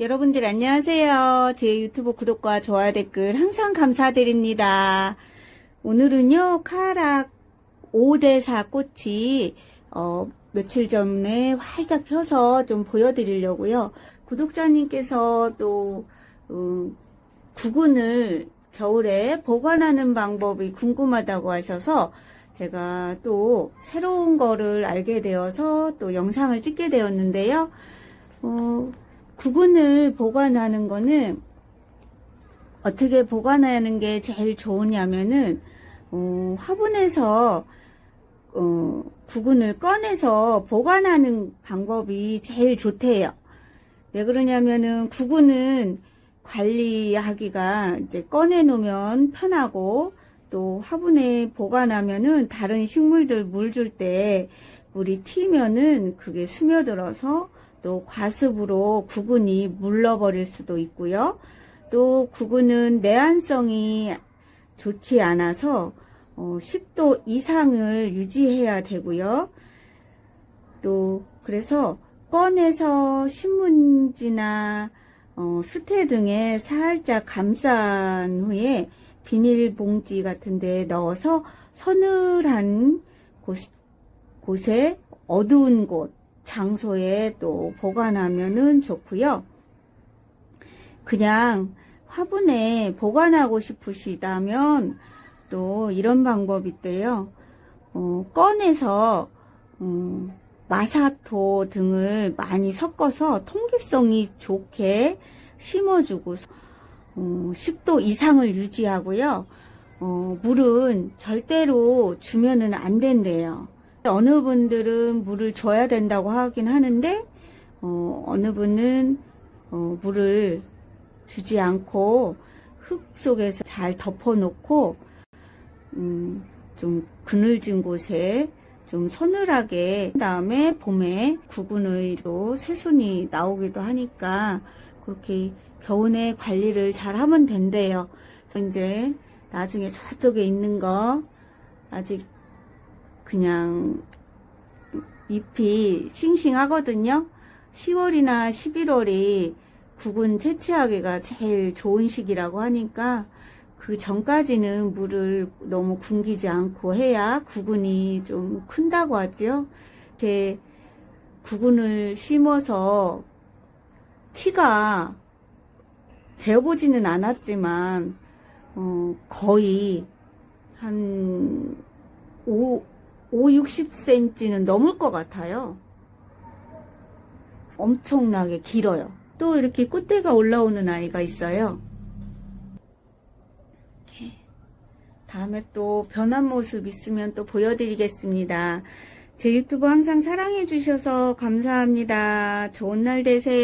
여러분들 안녕하세요. 제 유튜브 구독과 좋아요 댓글 항상 감사드립니다. 오늘은요, 카락 5대4 꽃이, 어, 며칠 전에 활짝 펴서 좀 보여드리려고요. 구독자님께서 또, 음, 구근을 겨울에 보관하는 방법이 궁금하다고 하셔서 제가 또 새로운 거를 알게 되어서 또 영상을 찍게 되었는데요. 어, 구근을 보관하는 거는 어떻게 보관하는 게 제일 좋으냐면은 어, 화분에서 어, 구근을 꺼내서 보관하는 방법이 제일 좋대요. 왜 그러냐면은 구근은 관리하기가 이제 꺼내 놓으면 편하고 또 화분에 보관하면은 다른 식물들 물 줄 때 물이 튀면은 그게 스며들어서 또 과습으로 구근이 물러버릴 수도 있고요. 또 구근은 내한성이 좋지 않아서 어, 10도 이상을 유지해야 되고요. 또 그래서 꺼내서 신문지나 어, 수태 등에 살짝 감싼 후에 비닐봉지 같은 데 넣어서 서늘한 곳, 곳에 어두운 곳, 장소에 또 보관하면은 좋고요. 그냥 화분에 보관하고 싶으시다면 또 이런 방법이 있대요. 어, 꺼내서 어, 마사토 등을 많이 섞어서 통기성이 좋게 심어주고 어, 10도 이상을 유지하고요. 어, 물은 절대로 주면은 안 된대요. 어느 분들은 물을 줘야 된다고 하긴 하는데 어, 어느 분은 어, 물을 주지 않고 흙 속에서 잘 덮어놓고 음, 좀 그늘진 곳에 좀 서늘하게 다음에 봄에 구근의로 새순이 나오기도 하니까 그렇게 겨우내 관리를 잘 하면 된대요. 이제 나중에 저쪽에 있는 거 아직 그냥 잎이 싱싱하거든요. 10월이나 11월이 구근 채취하기가 제일 좋은 시기라고 하니까 그 전까지는 물을 너무 굶기지 않고 해야 구근이 좀 큰다고 하죠. 이렇게 구근을 심어서 키가 재보지는 않았지만 어, 거의 한 5, 5, 60cm는 넘을 것 같아요. 엄청나게 길어요. 또 이렇게 꽃대가 올라오는 아이가 있어요. 이렇게. 다음에 또 변한 모습 있으면 또 보여드리겠습니다. 제 유튜브 항상 사랑해주셔서 감사합니다. 좋은 날 되세요.